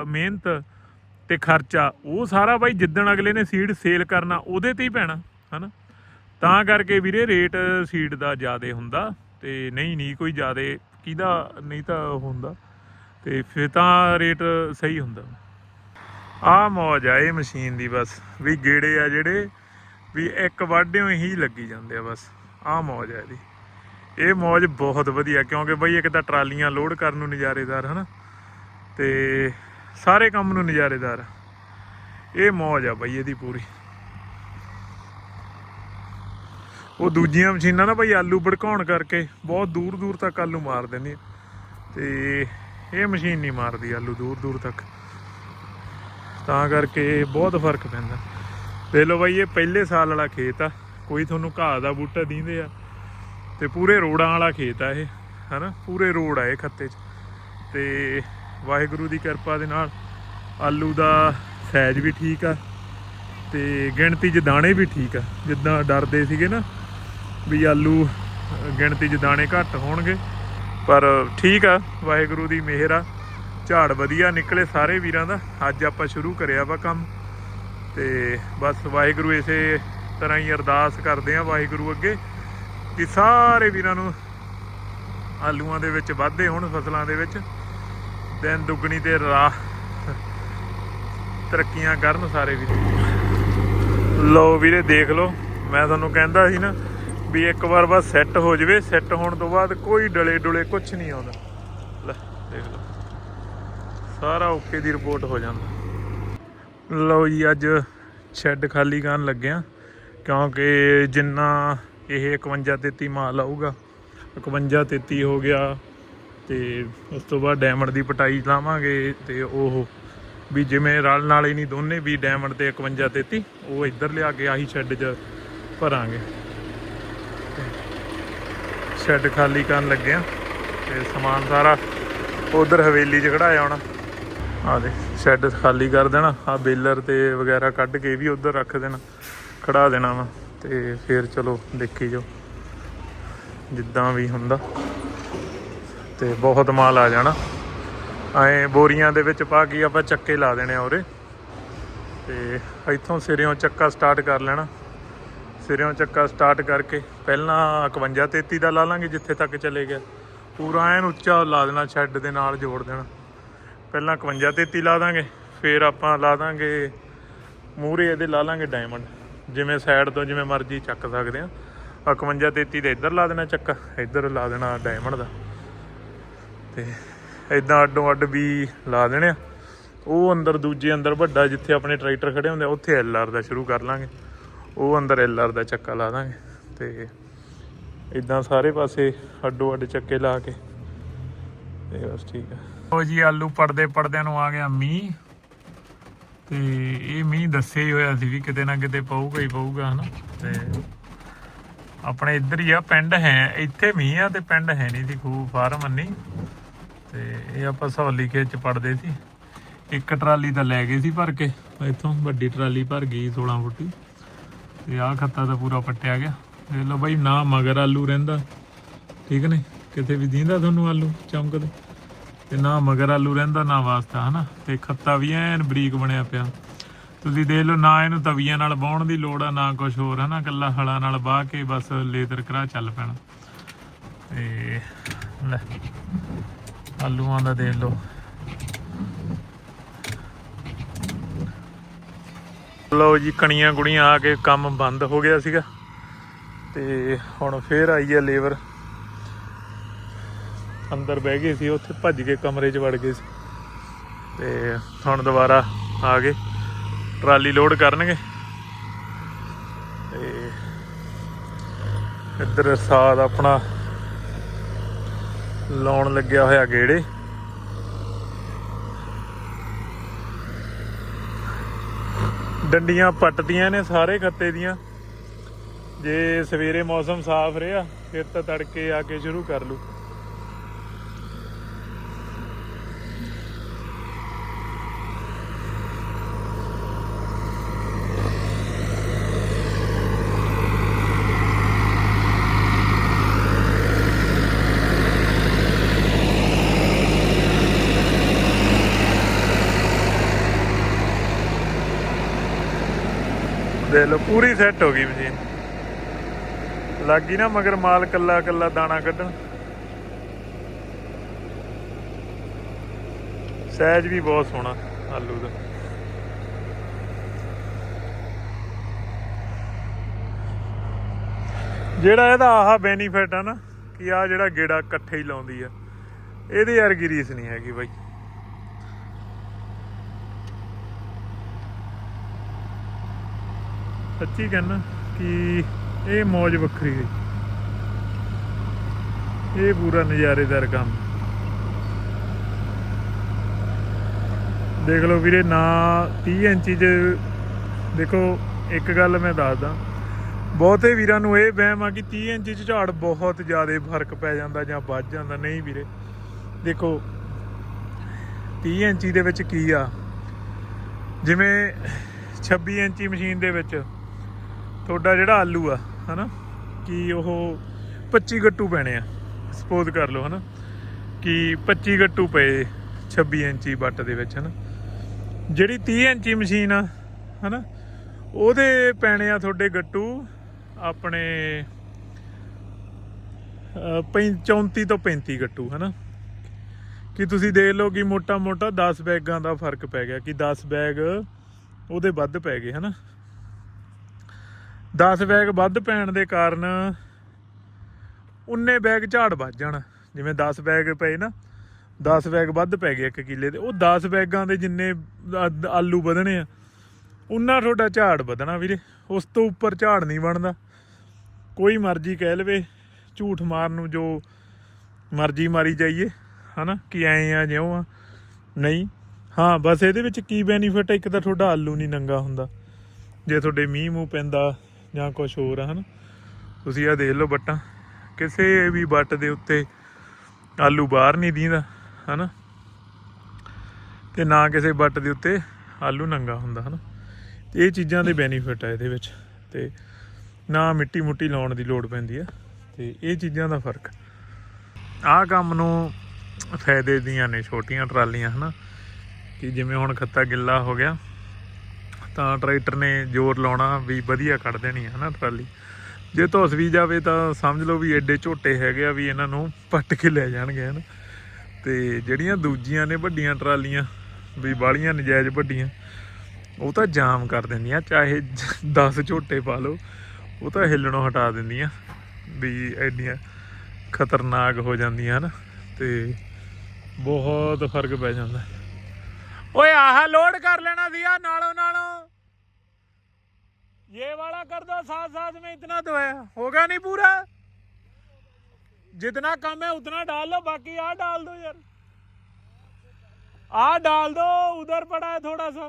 ਮਿਹਨਤ ਤੇ ਖਰਚਾ, ਉਹ ਸਾਰਾ ਬਾਈ ਜਿੱਦਣ ਅਗਲੇ ਨੇ ਸੀਡ ਸੇਲ ਕਰਨਾ, ਉਹਦੇ ਤੇ ਹੀ ਪੈਣਾ, ਹਨਾ? ਤਾਂ ਕਰਕੇ ਵੀਰੇ ਰੇਟ ਸੀਡ ਦਾ ਜ਼ਿਆਦੇ ਹੁੰਦਾ ਤੇ ਨਹੀਂ ਨਹੀਂ ਕੋਈ ਜ਼ਿਆਦੇ ਕਿਹਦਾ ਨਹੀਂ ਤਾਂ ਹੁੰਦਾ ਤੇ ਫਿਰ ਤਾਂ ਰੇਟ ਸਹੀ ਹੁੰਦਾ। ਆ ਮੌਜ ਆ ਇਹ ਮਸ਼ੀਨ ਦੀ ਬਸ, ਵੀ ਗੇੜੇ ਆ ਜਿਹੜੇ ਵੀ ਇੱਕ ਵਾਢਿਓ ਹੀ ਲੱਗੀ ਜਾਂਦੇ ਆ ਬਸ। ਆ ਮੌਜ ਹੈ ਇਹਦੀ। ਇਹ ਮੌਜ ਬਹੁਤ ਵਧੀਆ, ਕਿਉਂਕਿ ਬਈ ਇੱਕ ਤਾਂ ਟਰਾਲੀਆਂ ਲੋਡ ਕਰਨ ਨੂੰ ਨਜ਼ਾਰੇਦਾਰ, ਹਨਾ? ਤੇ ਸਾਰੇ ਕੰਮ ਨੂੰ ਨਜ਼ਾਰੇਦਾਰ। ਇਹ ਮੌਜ ਆ ਬਈ ਇਹਦੀ ਪੂਰੀ। ਉਹ ਦੂਜੀਆਂ ਮਸ਼ੀਨਾਂ ਨਾ ਬਈ ਆਲੂ ਭੜਕਾਉਣ ਕਰਕੇ ਬਹੁਤ ਦੂਰ ਦੂਰ ਤੱਕ ਆਲੂ ਮਾਰ ਦਿੰਦੀ ਤੇ ਇਹ ਮਸ਼ੀਨ ਨਹੀਂ ਮਾਰਦੀ ਆਲੂ ਦੂਰ ਦੂਰ ਤੱਕ। ਤਾਂ ਕਰਕੇ ਬਹੁਤ ਫ਼ਰਕ ਪੈਂਦਾ। ਦੇਖ ਲਓ ਬਾਈ, ਇਹ ਪਹਿਲੇ ਸਾਲ ਵਾਲਾ ਖੇਤ ਆ। ਕੋਈ ਤੁਹਾਨੂੰ ਘਾਹ ਦਾ ਬੂਟਾ ਦੀਂਦੇ ਆ। ਤੇ ਪੂਰੇ ਰੋੜਾਂ ਵਾਲਾ ਖੇਤ ਆ ਇਹ, ਹਨਾ? ਪੂਰੇ ਰੋੜ ਆ ਇਹ ਖੱਤੇ 'ਚ। ਤੇ ਵਾਹਿਗੁਰੂ ਦੀ ਕਿਰਪਾ ਦੇ ਨਾਲ ਆਲੂ ਦਾ ਸਾਈਜ਼ ਵੀ ਠੀਕ ਆ। ਤੇ ਗਿਣਤੀ 'ਚ ਦਾਣੇ ਵੀ ਠੀਕ ਆ। ਜਿੱਦਾਂ ਡਰਦੇ ਸੀਗੇ ਨਾ ਵੀ ਆਲੂ ਗਿਣਤੀ 'ਚ ਦਾਣੇ ਘੱਟ ਹੋਣਗੇ। ਪਰ ਠੀਕ ਆ, ਵਾਹਿਗੁਰੂ ਦੀ ਮਿਹਰ ਆ। ਝਾੜ ਵਧੀਆ ਨਿਕਲੇ ਸਾਰੇ ਵੀਰਾਂ ਦਾ। ਅੱਜ ਆਪਾਂ ਸ਼ੁਰੂ ਕਰਿਆ ਵਾ ਕੰਮ। ਤੇ ਬਸ ਵਾਹਿਗੁਰੂ ਇਸੇ ਤਰ੍ਹਾਂ ਹੀ ਅਰਦਾਸ ਕਰਦੇ ਆ ਵਾਹਿਗੁਰੂ ਅੱਗੇ, ਕਿ ਸਾਰੇ ਵੀਰਾਂ ਨੂੰ ਆਲੂਆਂ ਦੇ ਵਿੱਚ ਵਾਧੇ ਹੋਣ, ਫਸਲਾਂ ਦੇ ਵਿੱਚ, ਦਿਨ ਦੁੱਗਣੀ ਤੇ ਰਾਹ ਤਰੱਕੀਆਂ ਕਰਨ ਸਾਰੇ ਵੀਰ। ਲਓ ਵੀਰੇ ਦੇਖ ਲਓ, ਮੈਂ ਤੁਹਾਨੂੰ ਕਹਿੰਦਾ ਸੀ ਨਾ ਵੀ ਇੱਕ ਵਾਰ ਬਸ ਸੈੱਟ ਹੋ ਜਵੇ ਸੈੱਟ ਹੋਣ ਤੋਂ ਬਾਅਦ ਕੋਈ ਡਲੇ ਡੁਲੇ ਕੁਝ ਨਹੀਂ ਆਉਂਦਾ। ਲੈ, ਦੇਖ ਲਓ। ਸਾਰਾ ਓਕੇ ਦੀ ਰਿਪੋਰਟ ਹੋ ਜਾਂਦਾ। ਲਓ ਜੀ, ਅੱਜ ਸ਼ੈੱਡ ਖਾਲੀ ਕਰਨ ਲੱਗਿਆ ਕਿਉਂਕਿ ਜਿੰਨਾ ਇਹ 51 33 ਮਾਲ ਆਊਗਾ 51 33 ਹੋ ਗਿਆ, ਤੇ ਉਸ ਤੋਂ ਬਾਅਦ ਡਾਇਮੰਡ ਦੀ ਪਟਾਈ ਲਾਵਾਂਗੇ, ਤੇ ਉਹ ਵੀ ਜਿਵੇਂ ਰਲ ਨਾਲ ਹੀ ਨਹੀਂ ਦੋਨੇ, ਵੀ ਡਾਇਮੰਡ ਤੇ 51 33 ਉਹ ਇੱਧਰ ਲਿਆ ਕੇ ਆਹੀ ਸ਼ੈੱਡ 'ਚ ਭਰਾਂਗੇ। ਸ਼ੈੱਡ ਖਾਲੀ ਕਰਨ ਲੱਗਿਆ ਆ ਤੇ ਸਮਾਨ ਸਾਰਾ ਉਧਰ ਹਵੇਲੀ 'ਚ ਖੜਾਇਆ ਹੋਣਾ। ਆ ਦੇ ਸ਼ੈੱਡ ਖਾਲੀ ਕਰ ਦੇਣਾ ਆ ਬੇਲਰ ਤੇ ਵਗੈਰਾ ਕੱਢ ਕੇ ਵੀ ਉਧਰ ਰੱਖ ਦੇਣਾ, ਖੜਾ ਦੇਣਾ ਵਾ, ਤੇ ਫਿਰ ਚਲੋ ਦੇਖੀ ਜੋ ਜਿੱਦਾਂ ਵੀ ਹੁੰਦਾ। ਤੇ ਬਹੁਤ ਮਾਲ ਆ ਜਾਣਾ। ਐ ਬੋਰੀਆਂ ਦੇ ਵਿੱਚ ਪਾ ਕੇ ਆਪਾਂ ਚੱਕੇ ਲਾ ਦੇਣੇ ਆ ਉਰੇ। ਤੇ ਇੱਥੋਂ ਸਿਰਿਓਂ ਚੱਕਾ ਸਟਾਰਟ ਕਰ ਲੈਣਾ। ਸਿਰਿਓਂ ਚੱਕਾ ਸਟਾਰਟ ਕਰਕੇ ਪਹਿਲਾਂ 51 33 ਦਾ ਲਾ ਲਾਂਗੇ ਜਿੱਥੇ ਤੱਕ ਚਲੇ ਗਿਆ। ਪੂਰਾ ਐਨ ਉੱਚਾ ਲਾ ਦੇਣਾ ਸ਼ੈੱਡ ਦੇ ਨਾਲ ਜੋੜ ਦੇਣਾ। ਪਹਿਲਾਂ 51 33 ਲਾ ਦਾਂਗੇ, ਫਿਰ ਆਪਾਂ ਲਾ ਦਾਂਗੇ ਮੂਰੇ ਇਹਦੇ ਲਾ ਲਾਂਗੇ ਡਾਇਮੰਡ ਜਿਵੇਂ ਸਾਈਡ ਤੋਂ ਜਿਵੇਂ ਮਰਜ਼ੀ ਚੱਕ ਸਕਦੇ ਆ। 51 33 ਦੇ ਇੱਧਰ ਲਾ ਦੇਣਾ ਚੱਕਾ, ਇੱਧਰ ਲਾ ਦੇਣਾ ਡਾਇਮੰਡ ਦਾ। ਤੇ ਇਦਾਂ ਅੱਡੋ ਅੱਡ ਵੀ ਲਾ ਦੇਣੇ ਆ। ਉਹ ਅੰਦਰ ਦੂਜੇ ਅੰਦਰ ਵੱਡਾ, ਜਿੱਥੇ ਆਪਣੇ ਟਰੈਕਟਰ ਖੜੇ ਹੁੰਦੇ ਆ, ਉੱਥੇ ਐਲ ਆਰ ਦਾ ਸ਼ੁਰੂ ਕਰ ਲਾਂਗੇ। ਉਹ ਅੰਦਰ ਐਲ ਆਰ ਦਾ ਚੱਕਾ ਲਾ ਦਾਂਗੇ। ਤੇ ਇਦਾਂ ਸਾਰੇ ਪਾਸੇ ਅੱਡੋ ਅੱਡ ਚੱਕੇ ਲਾ ਕੇ। ਤੇ ਬਸ ਠੀਕ ਆ। ਉਹ ਜੀ, ਆਲੂ ਪੜਦੇ ਪੜਦਿਆਂ ਨੂੰ ਆ ਗਿਆ ਮੀਂਹ। ਤੇ ਇਹ ਮੀਂਹ ਦੱਸਿਆ ਹੀ ਹੋਇਆ ਸੀ ਵੀ ਕਿਤੇ ਨਾ ਕਿਤੇ ਪਊਗਾ ਹੀ ਪਊਗਾ, ਹਨਾ? ਤੇ ਆਪਣੇ ਇੱਧਰ ਹੀ ਆ, ਪਿੰਡ ਹੈ, ਇੱਥੇ ਮੀਂਹ ਆ ਤੇ ਪਿੰਡ ਹੈ ਨਹੀਂ ਸੀ ਖੂਬ ਫਾਰਮ ਨਹੀਂ। ਤੇ ਇਹ ਆਪਾਂ ਸਹੌਲੀ ਖੇਤ ਚ ਪੜਦੇ ਸੀ। ਇੱਕ ਟਰਾਲੀ ਤਾਂ ਲੈ ਗਏ ਸੀ ਭਰ ਕੇ, ਇੱਥੋਂ ਵੱਡੀ ਟਰਾਲੀ ਭਰ ਗਈ 16 ਫੁੱਟੀ। ਤੇ ਆਹ ਖੱਤਾ ਤਾਂ ਪੂਰਾ ਪੱਟਿਆ ਗਿਆ। ਦੇਖ ਲਓ ਬਾਈ, ਨਾ ਮਗਰ ਆਲੂ ਰਹਿੰਦਾ। ਠੀਕ ਨੇ ਕਿਤੇ ਵੀ ਦੀਂਦਾ ਤੁਹਾਨੂੰ ਆਲੂ ਚਮਕਦੇ? ਤੇ ਨਾ ਮਗਰ ਆਲੂ ਰਹਿੰਦਾ, ਨਾ ਵਾਸਤਾ, ਹਨਾ? ਤੇ ਖੱਤਾ ਵੀ ਐਨ ਬਰੀਕ ਬਣਿਆ ਪਿਆ। ਤੁਸੀਂ ਦੇਖ ਲਓ, ਨਾ ਇਹਨੂੰ ਤਵੀਆਂ ਨਾਲ ਬਾਉਣ ਦੀ ਲੋੜ ਆ, ਨਾ ਕੁਝ ਹੋਰ, ਹਨਾ? ਕੱਲਾ ਹਲਾ ਨਾਲ ਬਾਹ ਕੇ ਬਸ ਲੇਜ਼ਰ ਕਰਾ ਚੱਲ ਪੈਣਾ। ਤੇ ਲੈ, ਆਲੂਆਂ ਦਾ ਦੇਖ ਲਓ। ਲਓ ਜੀ ਕਣੀਆਂ ਗੁੜੀਆਂ ਆ ਕੇ ਕੰਮ ਬੰਦ ਹੋ ਗਿਆ ਸੀਗਾ। ਤੇ ਹੁਣ ਫੇਰ ਆਈ ਹੈ ਲੇਬਰ। ਅੰਦਰ ਬਹਿ ਗਏ ਸੀ, ਉੱਥੇ ਭੱਜ ਕੇ ਕਮਰੇ 'ਚ ਵੜ ਗਏ ਸੀ। ਤੇ ਹੁਣ ਦੁਬਾਰਾ ਆ ਗਏ। ਟਰਾਲੀ ਲੋਡ ਕਰਨਗੇ। ਤੇ ਇੱਧਰ ਸਾਦ ਆਪਣਾ ਲਾਉਣ ਲੱਗਿਆ ਹੋਇਆ ਗੇੜੇ। ਡੰਡੀਆਂ ਪੱਟਦੀਆਂ ਨੇ ਸਾਰੇ ਖੱਤੇ ਦੀਆਂ। ਜੇ ਸਵੇਰੇ ਮੌਸਮ ਸਾਫ਼ ਰਿਹਾ, ਫਿਰ ਤਾਂ ਤੜਕੇ ਆ ਕੇ ਸ਼ੁਰੂ ਕਰ ਲੂ ਦੇਖ ਲਓ, ਪੂਰੀ ਸੈੱਟ ਹੋ ਗਈ ਮਸ਼ੀਨ ਲੱਗ ਗਈ ਨਾ ਮਗਰ ਮਾਲ ਕੱਲਾ ਕੱਲਾ ਦਾਣਾ ਕੱਢਣ। ਸਹਿਜ ਵੀ ਬਹੁਤ ਸੋਹਣਾ, ਆਲੂ ਦਾ। ਜਿਹੜਾ ਇਹਦਾ ਆਹ ਬੈਨੀਫਿਟ ਆ ਨਾ, ਕਿ ਆ ਜਿਹੜਾ ਗੇੜਾ ਇਕੱਠੇ ਹੀ ਲਾਉਂਦੀ ਆ, ਇਹਦੇ ਯਾਰ ਰੀਸ ਨਹੀਂ ਹੈਗੀ ਬਾਈ। ਸੱਚੀ ਕਹਿਣਾ ਕਿ ਇਹ ਮੌਜ ਵੱਖਰੀ ਹੈ ਇਹ ਪੂਰਾ ਨਜ਼ਾਰੇਦਾਰ ਕੰਮ। ਦੇਖ ਲਓ ਵੀਰੇ, ਨਾ 30 ਇੰਚੀ ਚ ਦੇਖੋ, ਇੱਕ ਗੱਲ ਮੈਂ ਦੱਸਦਾ। ਬਹੁਤੇ ਵੀਰਾਂ ਨੂੰ ਇਹ ਵਹਿਮ ਆ ਕਿ 30 ਇੰਚੀ ਚ ਝਾੜ ਬਹੁਤ ਜ਼ਿਆਦਾ ਫ਼ਰਕ ਪੈ ਜਾਂਦਾ ਜਾਂ ਵੱਧ ਜਾਂਦਾ। ਨਹੀਂ ਵੀਰੇ, ਦੇਖੋ 30 ਇੰਚੀ ਦੇ ਵਿੱਚ ਕੀ ਆ? ਜਿਵੇਂ 26 ਇੰਚੀ ਮਸ਼ੀਨ ਦੇ ਵਿੱਚ ਤੁਹਾਡਾ ਜਿਹੜਾ ਆਲੂ ਆ ਹਨਾ? ਕਿ ਉਹ 25 ਗੱਟੂ ਪੈਣੇ ਆ। ਸਪੋਜ਼ ਕਰ ਲਓ ਹਨਾ? ਕਿ 25 ਗੱਟੂ ਪਏ 26 ਇੰਚੀ ਬੱਟ ਦੇ ਵਿੱਚ ਹਨਾ? ਜਿਹੜੀ 30 ਇੰਚੀ ਮਸ਼ੀਨ ਆ ਹਨਾ? ਉਹਦੇ ਪੈਣੇ ਆ ਤੁਹਾਡੇ ਗੱਟੂ ਆਪਣੇ ਅਹ, 34 ਤੋਂ 35 ਗੱਟੂ ਹਨਾ? ਕਿ ਤੁਸੀਂ ਦੇਖ ਲਓ ਕਿ ਮੋਟਾ ਮੋਟਾ 10 ਬੈਗਾਂ ਦਾ ਫ਼ਰਕ ਪੈ ਗਿਆ ਕਿ 10 ਬੈਗ ਉਹਦੇ ਵੱਧ ਪੈ ਗਏ ਹਨਾ? 10 ਬੈਗ ਵੱਧ ਪੈਣ ਦੇ ਕਾਰਨ ਉਨੇ ਬੈਗ ਝਾੜ ਵੱਜ ਜਾਣਾ। ਜਿਵੇਂ 10 ਬੈਗ ਪਏ ਨਾ 10 ਬੈਗ ਵੱਧ ਪੈ ਗਏ ਇੱਕ ਕਿੱਲੇ ਦੇ। ਉਹ 10 ਬੈਗਾਂ ਦੇ ਜਿੰਨੇ ਆਲੂ ਵਧਣੇ ਆ, ਉਨਾ ਤੁਹਾਡਾ ਝਾੜ ਵਧਣਾ ਵੀਰੇ। ਉਸ ਤੋਂ ਉੱਪਰ ਝਾੜ ਨਹੀਂ ਬਣਦਾ। ਕੋਈ ਮਰਜ਼ੀ ਕਹਿ ਲਵੇ, ਝੂਠ ਮਾਰਨ ਨੂੰ ਜੋ ਮਰਜ਼ੀ ਮਾਰੀ ਜਾਈਏ, ਹਨਾ? ਕਿ ਐਂ ਆ, ਜਿਉਂ ਆ, ਨਹੀਂ। ਹਾਂ, ਬਸ ਇਹਦੇ ਵਿੱਚ ਕੀ ਬੈਨੀਫਿਟ ਹੈ ਇੱਕ ਤਾਂ ਤੁਹਾਡਾ ਆਲੂ ਨਹੀਂ ਨੰਗਾ ਹੁੰਦਾ। ਜੇ ਤੁਹਾਡੇ ਮੀਂਹ ਮੂੰਹ ਪੈਂਦਾ ਜਾਂ ਕੁਝ ਹੋਰ ਆ, ਹਨਾ? ਤੁਸੀਂ ਆ ਦੇਖ ਲਓ ਬੱਟਾਂ। ਕਿਸੇ ਵੀ ਬੱਟ ਦੇ ਉੱਤੇ ਆਲੂ ਬਾਹਰ ਨਹੀਂ ਦੀਂਦਾ, ਹਨਾ? ਤੇ ਨਾ ਕਿਸੇ ਬੱਟ ਦੇ ਉੱਤੇ ਆਲੂ ਨੰਗਾ ਹੁੰਦਾ, ਹਨਾ? ਤੇ ਇਹ ਚੀਜ਼ਾਂ ਦੇ ਬੈਨੀਫਿਟ ਆ ਇਹਦੇ ਵਿੱਚ। ਤੇ ਨਾ ਮਿੱਟੀ ਮੁੱਟੀ ਲਾਉਣ ਦੀ ਲੋੜ ਪੈਂਦੀ ਆ। ਤੇ ਇਹ ਚੀਜ਼ਾਂ ਦਾ ਫ਼ਰਕ। ਆਹ ਕੰਮ ਨੂੰ ਫਾਇਦੇ ਦੀਆਂ ਨੇ ਛੋਟੀਆਂ ਟਰਾਲੀਆਂ, ਹਨਾ? ਕਿ ਜਿਵੇਂ ਹੁਣ ਖੱਤਾ ਗਿੱਲਾ ਹੋ ਗਿਆ ਤਾਂ ਟਰੈਕਟਰ ਨੇ ਜ਼ੋਰ ਲਾਉਣਾ ਵੀ ਵਧੀਆ ਕੱਢ ਦੇਣੀ ਹੈ ਹਨਾ, ਟਰਾਲੀ। ਜੇ ਧੁੱਸ ਵੀ ਜਾਵੇ ਤਾਂ ਸਮਝ ਲਓ ਵੀ ਐਡੇ ਝੋਟੇ ਹੈਗੇ ਆ ਵੀ ਇਹਨਾਂ ਨੂੰ ਪੱਟ ਕੇ ਲੈ ਜਾਣਗੇ, ਹਨਾ। ਤੇ ਜਿਹੜੀਆਂ ਦੂਜੀਆਂ ਨੇ ਵੱਡੀਆਂ ਟਰਾਲੀਆਂ, ਵੀ ਬਾਲੀਆਂ ਨਜਾਇਜ਼ ਵੱਡੀਆਂ, ਉਹ ਤਾਂ ਜਾਮ ਕਰ ਦਿੰਦੀਆਂ, ਚਾਹੇ 10 ਝੋਟੇ ਪਾ ਲਓ, ਉਹ ਤਾਂ ਹਿੱਲਣੋਂ ਹਟਾ ਦਿੰਦੀਆਂ, ਵੀ ਐਡੀਆਂ ਖਤਰਨਾਕ ਹੋ ਜਾਂਦੀਆਂ, ਹਨ। ਤੇ ਬਹੁਤ ਫ਼ਰਕ ਪੈ ਜਾਂਦਾ। ਓਏ ਆਹ ਲੋਡ ਕਰ ਲੈਣਾ ਸੀ ਆ ਨਾਲੋਂ ਨਾਲੋਂ। ये वाला कर दो साथ साथ में इतना तो है होगा नहीं पूरा जितना कम है उतना डाल लो बाकी आ डाल दो यार आ डाल दो उधर पड़ा है थोड़ा सा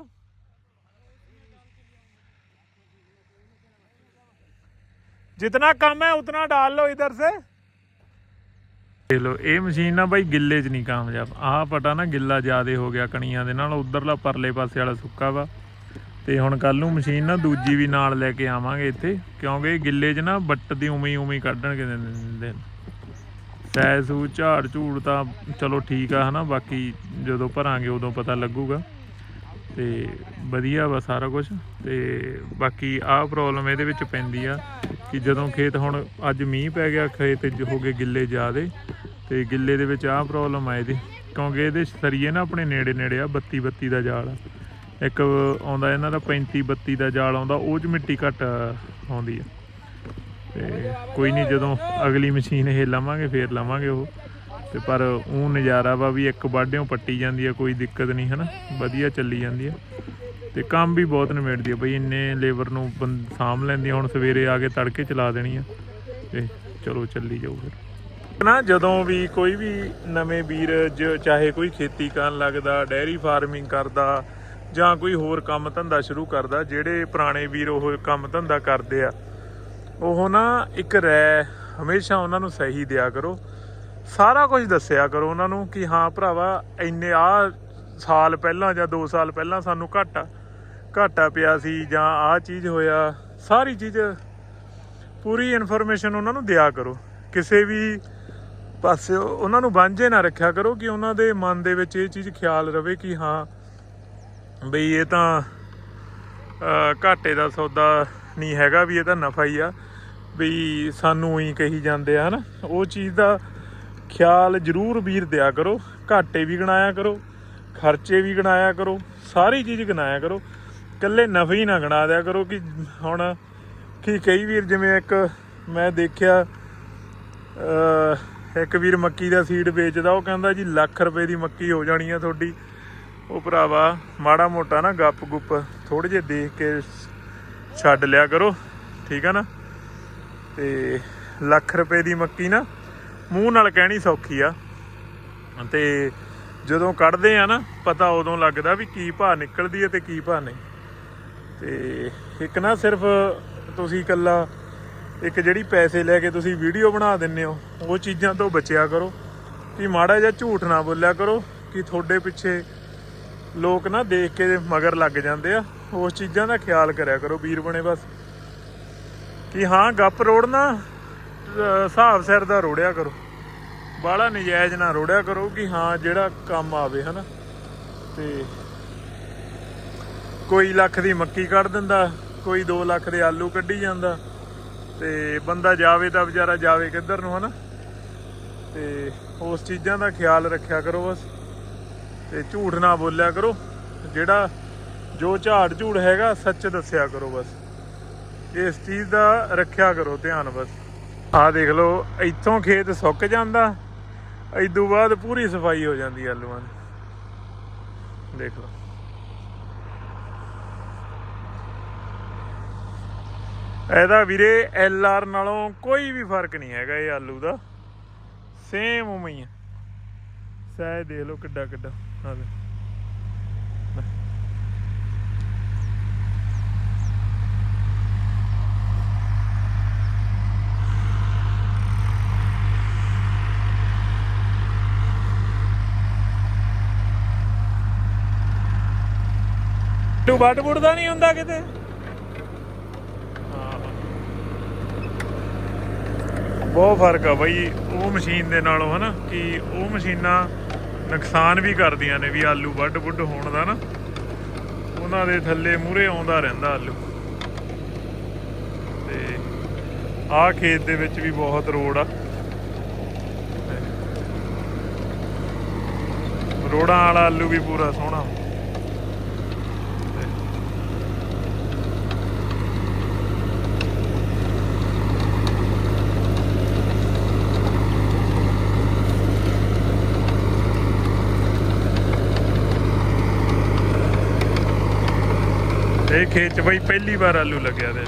जितना कम है उतना डाल लो इधर से ਦੇਖ ਲਓ ਇਹ ਮਸ਼ੀਨ ਨਾ ਬਾਈ ਗਿੱਲੇ 'ਚ ਨਹੀਂ ਕਾਮਯਾਬ ਆਹ ਪਟਾ ਨਾ ਗਿੱਲਾ ਜ਼ਿਆਦੇ ਹੋ ਗਿਆ ਕਣੀਆਂ ਦੇ ਨਾਲ ਉਧਰਲਾ ਪਰਲੇ ਪਾਸੇ ਵਾਲਾ ਸੁੱਕਾ ਵਾ ਤੇ ਹੁਣ ਕੱਲ ਨੂੰ ਮਸ਼ੀਨ ਨਾ ਦੂਜੀ ਵੀ ਨਾਲ ਲੈ ਕੇ ਆਵਾਂਗੇ ਇੱਥੇ, ਕਿਉਂਕਿ ਗਿੱਲੇ 'ਚ ਨਾ ਬੱਟ ਦੀ ਉਮੀ ਉਮੀ ਉਵੇਂ ਹੀ ਕੱਢਣਗੇ ਦਿੰਦੇ ਸੈਸੂ ਝਾੜ ਝੂੜ ਤਾਂ ਚਲੋ ਠੀਕ ਆ ਹਨਾ, ਬਾਕੀ ਜਦੋਂ ਭਰਾਂਗੇ ਉਦੋਂ ਪਤਾ ਲੱਗੂਗਾ। ਤੇ ਵਧੀਆ ਵਾ ਸਾਰਾ ਕੁਝ ਤੇ ਬਾਕੀ ਆਹ ਪ੍ਰੋਬਲਮ ਇਹਦੇ ਵਿੱਚ ਪੈਂਦੀ ਆ ਕਿ ਜਦੋਂ ਖੇਤ ਹੁਣ ਅੱਜ ਮੀਂਹ ਪੈ ਗਿਆ, ਖੇਤ ਹੋ ਗਏ ਗਿੱਲੇ ਜ਼ਿਆਦੇ, ਤੇ ਗਿੱਲੇ ਦੇ ਵਿੱਚ ਆਹ ਪ੍ਰੋਬਲਮ ਆ ਇਹਦੀ। ਕਿਉਂਕਿ ਇਹਦੇ ਸਰੀਏ ਨਾ ਆਪਣੇ ਨੇੜੇ ਨੇੜੇ ਆ 32 32 ਦਾ ਜਾਲ। ਆ ਇੱਕ ਆਉਂਦਾ ਇਹਨਾਂ ਦਾ 35 32 ਦਾ ਜਾਲ ਆਉਂਦਾ, ਉਹ 'ਚ ਮਿੱਟੀ ਘੱਟ ਆਉਂਦੀ ਹੈ ਤੇ ਕੋਈ ਨਹੀਂ, ਜਦੋਂ ਅਗਲੀ ਮਸ਼ੀਨ ਇਹ ਲਾਵਾਂਗੇ, ਫੇਰ ਲਾਵਾਂਗੇ ਉਹ। ਤੇ ਪਰ ਉਹ ਨਜ਼ਾਰਾ ਵਾ ਵੀ ਇੱਕ ਵਾਢਿਓਂ ਪੱਟੀ ਜਾਂਦੀ ਆ, ਕੋਈ ਦਿੱਕਤ ਨਹੀਂ, ਹਨਾ? ਵਧੀਆ ਚੱਲੀ ਜਾਂਦੀ ਆ। ਤੇ ਕੰਮ ਵੀ ਬਹੁਤ ਨਿਬੇੜਦੀ ਆ ਬਈ, ਇੰਨੇ ਲੇਬਰ ਨੂੰ ਬੰ- ਸਾਂਭ ਲੈਂਦੀ ਹੁਣ ਸਵੇਰੇ ਆ ਕੇ ਤੜਕੇ ਚਲਾ ਦੇਣੀ ਆ। ਤੇ ਚਲੋ ਚੱਲੀ ਜਾਊ ਫਿਰ। ਨਾ, ਜਦੋਂ ਵੀ ਕੋਈ ਵੀ ਨਵੇਂ ਵੀਰ ਚਾਹੇ ਕੋਈ ਖੇਤੀ ਕਰਨ ਲੱਗਦਾ, ਡੈਰੀ ਫਾਰਮਿੰਗ ਕਰਦਾ ਜਾਂ ਕੋਈ ਹੋਰ ਕੰਮ ਧੰਦਾ ਸ਼ੁਰੂ ਕਰਦਾ, ਜਿਹੜੇ ਪੁਰਾਣੇ ਵੀਰ ਉਹ ਕੰਮ ਧੰਦਾ ਕਰਦੇ ਆ, ਉਹ ਨਾ ਇੱਕ ਰਹਿ ਹਮੇਸ਼ਾ ਉਹਨਾਂ ਨੂੰ ਸਹੀ ਦਿਆ ਕਰੋ। ਸਾਰਾ ਕੁਝ ਦੱਸਿਆ ਕਰੋ ਉਹਨਾਂ ਨੂੰ ਕਿ ਹਾਂ ਭਰਾਵਾ, ਇੰਨੇ ਆ ਸਾਲ ਪਹਿਲਾਂ ਜਾਂ 2 ਸਾਲ ਪਹਿਲਾਂ ਸਾਨੂੰ ਘਾਟਾ ਘਾਟਾ ਪਿਆ ਸੀ ਜਾਂ ਆ ਚੀਜ਼ ਹੋਇਆ, ਸਾਰੀ ਚੀਜ਼ ਪੂਰੀ ਇਨਫੋਰਮੇਸ਼ਨ ਉਹਨਾਂ ਨੂੰ ਦਿਆ ਕਰੋ। ਕਿਸੇ ਵੀ ਪਾਸੇ ਉਹਨਾਂ ਨੂੰ ਵਾਂਝੇ ਨਾ ਰੱਖਿਆ ਕਰੋ ਕਿ ਉਹਨਾਂ ਦੇ ਮਨ ਦੇ ਵਿੱਚ ਇਹ ਚੀਜ਼ ਖਿਆਲ ਰਵੇ ਕਿ ਹਾਂ ਬਈ ਇਹ ਤਾਂ ਘਾਟੇ ਦਾ ਸੌਦਾ ਨਹੀਂ ਹੈਗਾ ਵੀ ਇਹ ਤਾਂ ਨਫਾ ਹੀ ਆ। ਵੀ ਸਾਨੂੰ ਹੀ ਕਹੀ ਜਾਂਦੇ ਆ, ਹਨਾ? ਉਹ ਚੀਜ਼ ਦਾ ਖਿਆਲ ਜ਼ਰੂਰ ਵੀਰ ਦਿਆ ਕਰੋ। ਘਾਟੇ ਵੀ ਗਣਾਇਆ ਕਰੋ, ਖਰਚੇ ਵੀ ਗਣਾਇਆ ਕਰੋ, ਸਾਰੀ ਚੀਜ਼ ਗਣਾਇਆ ਕਰੋ। ਇਕੱਲੇ ਨਫੇ ਹੀ ਨਾ ਗਣਾ ਦਿਆ ਕਰੋ ਕਿ ਹੁਣ ਕਿ ਕਈ ਵੀਰ, ਜਿਵੇਂ ਇੱਕ ਮੈਂ ਦੇਖਿਆ ਇੱਕ ਵੀਰ ਮੱਕੀ ਦਾ ਸੀਡ ਵੇਚਦਾ, ਉਹ ਕਹਿੰਦਾ ਜੀ ਲੱਖ ਰੁਪਏ ਦੀ ਮੱਕੀ ਹੋ ਜਾਣੀ ਆ ਤੁਹਾਡੀ। ਉਹ ਭਰਾਵਾ, ਮਾੜਾ ਮੋਟਾ ਨਾ ਗੱਪ ਗੁੱਪ ਥੋੜੇ ਜਿਹੇ ਦੇਖ ਕੇ ਛੱਡ ਲਿਆ ਕਰੋ, ਠੀਕ ਆ ਨਾ? ਤੇ ਲੱਖ ਰੁਪਏ ਦੀ ਮੱਕੀ ਨਾ ਮੂੰਹ ਨਾਲ ਕਹਿਣੀ ਸੌਖੀ ਆ। ਤੇ ਜਦੋਂ ਕੱਢਦੇ ਆ ਨਾ, ਪਤਾ ਉਦੋਂ ਲੱਗਦਾ ਵੀ ਕੀ ਭਾਅ ਨਿਕਲਦੀ ਹੈ ਤੇ ਕੀ ਭਾਅ ਨਹੀਂ। ਤੇ ਇੱਕ ਨਾ ਸਿਰਫ ਤੁਸੀਂ ਇਕੱਲਾ, ਇੱਕ ਜਿਹੜੀ ਪੈਸੇ ਲੈ ਕੇ ਤੁਸੀਂ ਵੀਡੀਓ ਬਣਾ ਦਿੰਦੇ ਹੋ, ਉਹ ਚੀਜ਼ਾਂ ਤੋਂ ਬਚਿਆ ਕਰੋ। ਕਿ ਮਾੜਾ ਜਿਹਾ ਝੂਠ ਨਾ ਬੋਲਿਆ ਕਰੋ ਕਿ ਤੁਹਾਡੇ ਪਿੱਛੇ ਲੋਕ ਨਾ ਦੇਖ ਕੇ ਮਗਰ ਲੱਗ ਜਾਂਦੇ ਆ, ਉਸ ਚੀਜ਼ਾਂ ਦਾ ਖਿਆਲ ਕਰਿਆ ਕਰੋ ਵੀਰ ਬਣੇ ਬਸ। ਕਿ ਹਾਂ, ਗੱਪ ਰੋੜ ਨਾ ਹਿਸਾਬ ਸਿਰ ਦਾ ਰੋੜਿਆ ਕਰੋ। ਬਾਹਲਾ ਨਜਾਇਜ਼ ਨਾ ਰੋੜਿਆ ਕਰੋ ਕਿ ਹਾਂ, ਜਿਹੜਾ ਕੰਮ ਆਵੇ, ਹਨਾ। ਤੇ ਕੋਈ ਲੱਖ ਦੀ ਮੱਕੀ ਕੱਢ ਦਿੰਦਾ, ਕੋਈ 2 ਲੱਖ ਦੇ ਆਲੂ ਕੱਢੀ ਜਾਂਦਾ, ਤੇ ਬੰਦਾ ਜਾਵੇ ਤਾਂ ਵਿਚਾਰਾ ਜਾਵੇ ਕਿੱਧਰ ਨੂੰ, ਹਨਾ। ਤੇ ਉਸ ਚੀਜ਼ਾਂ ਦਾ ਖਿਆਲ ਰੱਖਿਆ ਕਰੋ ਬਸ। ਤੇ ਝੂਠ ਨਾ ਬੋਲਿਆ ਕਰੋ। ਜਿਹੜਾ ਜੋ ਝਾੜ ਝੂੜ ਹੈਗਾ, ਸੱਚ ਦੱਸਿਆ ਕਰੋ ਬਸ। ਇਸ ਚੀਜ਼ ਦਾ ਰੱਖਿਆ ਕਰੋ ਧਿਆਨ ਬਸ। ਆਹ ਦੇਖ ਲਓ, ਇੱਥੋਂ ਖੇਤ ਸੁੱਕ ਜਾਂਦਾ ਇਦੋਂ ਬਾਅਦ ਪੂਰੀ ਸਫ਼ਾਈ ਹੋ ਜਾਂਦੀ ਆਲੂਆਂ ਦੀ। ਦੇਖ ਲਓ। ਇਹਦਾ ਵੀਰੇ, ਐਲ ਆਰ ਨਾਲੋਂ ਕੋਈ ਵੀ ਫ਼ਰਕ ਨਹੀਂ ਹੈਗਾ ਇਹ ਆਲੂ ਦਾ। ਸੇਮ ਉਵੇਂ ਹੀ ਆ। ਸਾਇ ਦੇਖ ਲਓ ਕਿੱਡਾ ਕਿੱਡਾ ਆ ਦੇ ਤੂੰ ਵੱਟ ਬੁੜਦਾ ਨਹੀਂ ਹੁੰਦਾ ਕਿਤੇ। ਬਹੁਤ ਫ਼ਰਕ ਆ ਬਈ ਉਹ ਮਸ਼ੀਨ ਦੇ ਨਾਲੋਂ ਹਨਾ ਕਿ ਉਹ ਮਸ਼ੀਨਾਂ ਨੁਕਸਾਨ ਵੀ ਕਰਦੀਆਂ ਨੇ ਵੀ ਆਲੂ ਵੱਢ ਵੁੱਡ ਹੋਣ ਦਾ ਨਾ। ਉਹਨਾਂ ਦੇ ਥੱਲੇ ਮੂਰੇ ਆਉਂਦਾ ਰਹਿੰਦਾ ਆਲੂ। ਤੇ ਆਹ ਖੇਤ ਦੇ ਵਿੱਚ ਵੀ ਬਹੁਤ ਰੋੜ ਆ। ਰੋੜਾਂ ਵਾਲਾ ਆਲੂ ਵੀ ਪੂਰਾ ਸੋਹਣਾ। ਇਹ ਖੇਤ 'ਚ ਬਈ ਪਹਿਲੀ ਵਾਰ ਆਲੂ ਲੱਗਿਆ ਤੇ।